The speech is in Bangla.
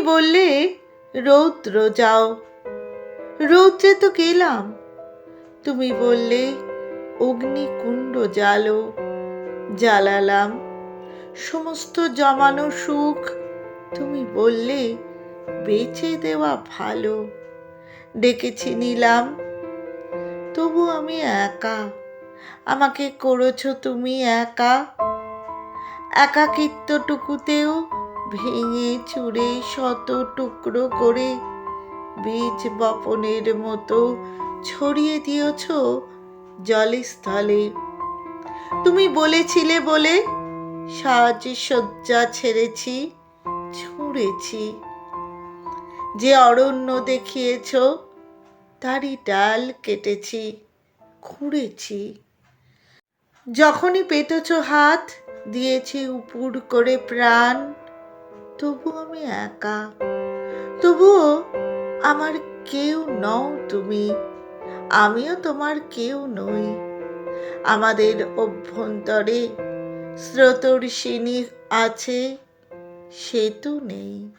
বললে, রৌদ্র যাও। রৌদ্রে তো গেলাম। তুমি বললে, অগ্নিকুণ্ড জ্বালো। জ্বালালাম। সমস্ত জমানো সুখ তুমি বললে, বেচে দেওয়া ভালো। ডেকেছি, নিলাম। তবু আমি একা। আমাকে করেছ তুমি একা। একাকিত্বটুকুতেও ভেঙে চুরে শত টুকরো করে বীজ বপনের মতো ছড়িয়ে দিয়েছ জলস্থলে। তুমি বলেছিলে বলে সাজসজ্জা ছেড়েছি, ছুঁড়েছি। যে অরণ্য দেখিয়েছ, তারই ডাল কেটেছি, খুঁড়েছি। যখনই পেতেছ হাত, দিয়েছি উপুর করে প্রাণ তবু আমি একা। তবুও আমার কেউ নও তুমি। আমিও তোমার কেউ নই। আমাদের অভ্যন্তরে স্রোতর সিনি আছে সেতু নেই।